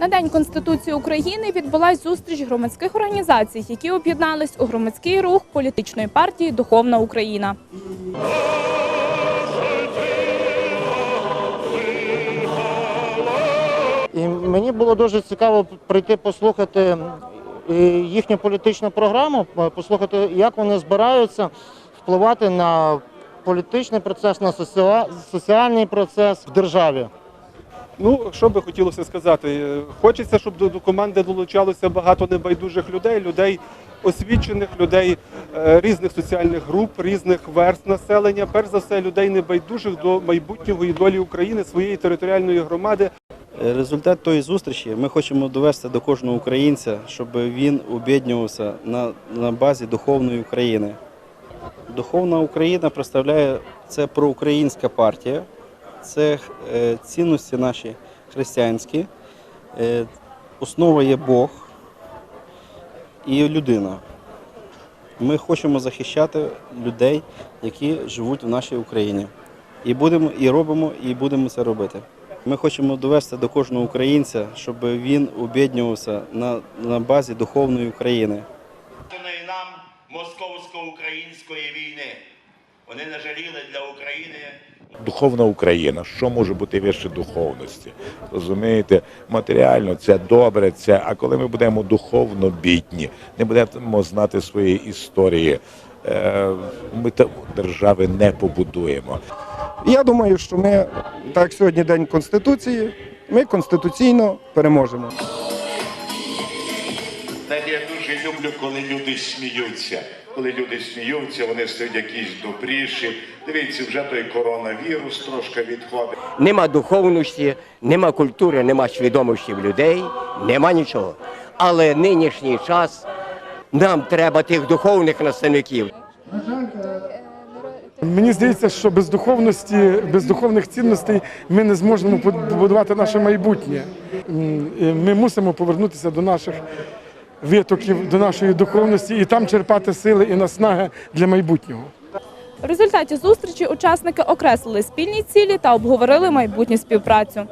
На День Конституції України відбулась зустріч громадських організацій, які об'єднались у громадський рух політичної партії Духовна Україна. І мені було дуже цікаво прийти послухати їхню політичну програму, послухати, як вони збираються впливати на політичний процес, на соціальний процес в державі. Ну, що би хотілося сказати, Е, хочеться, щоб до, команди долучалося багато небайдужих людей, людей освічених, людей е, різних соціальних груп, різних верст населення. Перш за все, людей небайдужих до майбутнього і долі України, своєї територіальної громади. Результат тої зустрічі ми хочемо довести до кожного українця, щоб він об'єднувався на, на базі духовної України. Духовна Україна представляє це проукраїнська партія, це е, цінності наші християнські, е, основа є Бог і людина. Ми хочемо захищати людей, які живуть в нашій Україні. І будемо, і робимо, і будемо це робити. Ми хочемо довести до кожного українця, щоб він об'єднувався на, на базі духовної України. Даної нам московсько-української війни. Вони не жаліли для України Духовна Україна, що може бути вище духовності? Розумієте, матеріально це добре, це. А коли ми будемо духовно бідні, не будемо знати своєї історії, е, ми держави не побудуємо. Я думаю, що ми, так сьогодні День Конституції, ми конституційно переможемо. Я дуже люблю, коли люди сміються. Коли люди сміються, вони стають якісь добріші. Дивіться, вже той коронавірус трошки відходить. Нема духовності, нема культури, нема свідомості в людей, нема нічого. Але нинішній час нам треба тих духовних наставників. Мені здається, що без духовності, без духовних цінностей ми не зможемо побудувати наше майбутнє. Ми мусимо повернутися до наших витоків, до нашої духовності і там черпати сили і наснаги для майбутнього. В результаті зустрічі учасники окреслили спільні цілі та обговорили майбутню співпрацю.